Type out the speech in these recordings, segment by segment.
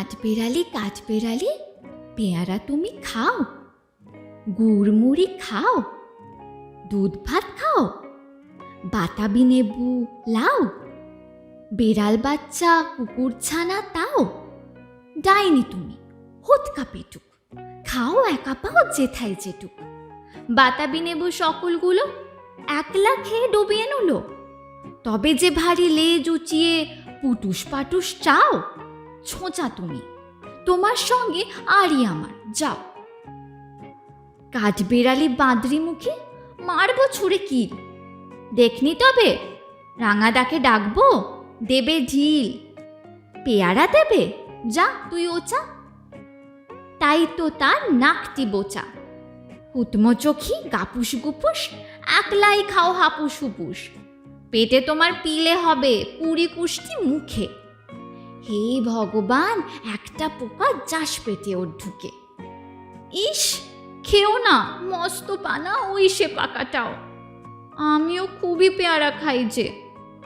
কাঠবেড়ালি কাঠবেড়ালি পেয়ারা তুমি খাও গুড় মুড়ি খাও, দুধ ভাত খাও, বাতাবি নেবু লাও, বেড়াল বাচ্চা, কুকুর ছানা তাও, ডাইনি তুমি হোৎকা পেটুক খাও একা পাও যেথায় যেটুক বাতাবি নেবু সকলগুলো একলা খেয়ে ডুবিয়ে নুলো, তবে যে ভারী লেজ উঁচিয়ে পুটুস পাটুস চাও ছোঁচা তুমি। তোমার সঙ্গে আরই আমার, যাও। কাঠবেড়ালি বাঁদরি মুখে মারবো ছুঁড়ে কি দেখনি তবে, রাঙাদাকে ডাকবো, দেবে ঢিল। পেয়ারা দেবে, যা তুই ওচা। তাই তো তার নাকটি বোচা হুতমো চোখি গাপুস গুপুস, একলাই খাও হাপুস হুপুস। পেটে তোমার পিলে হবে কুড়ি কুষ্টি মুখে। হে ভগবান, একটা পোকা যাস পেটে ওর ঢুকে। ইস, খেও না, মস্ত পানা ওই সে পাকাটাও। আমিও খুবই পেয়ারা খাই যে,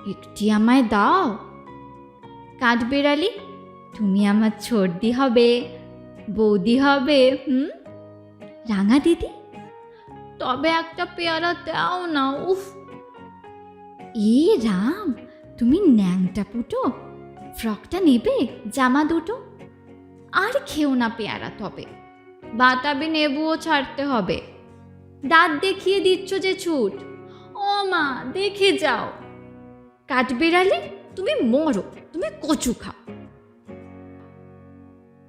একটি আমায় দাও। কাঠবেড়ালি, তুমি আমার ছর্দি হবে, বৌদি হবে, হুম? রাঙা দিদি? তবে একটা পেয়ারা দাও না, উফ। এ রাম, তুমি ন্যাংটা পুটো ফ্রকটা নেবে, জামা দুটো? আর খেও না পেয়ারা তবে। বাতাবি নেবুও ছাড়তে হবে। দাঁত দেখিয়ে দিচ্ছ যে ছুট। ও মা, দেখে যাও। কাঠবেড়ালি, তুমি মরো, তুমি কচু খাও।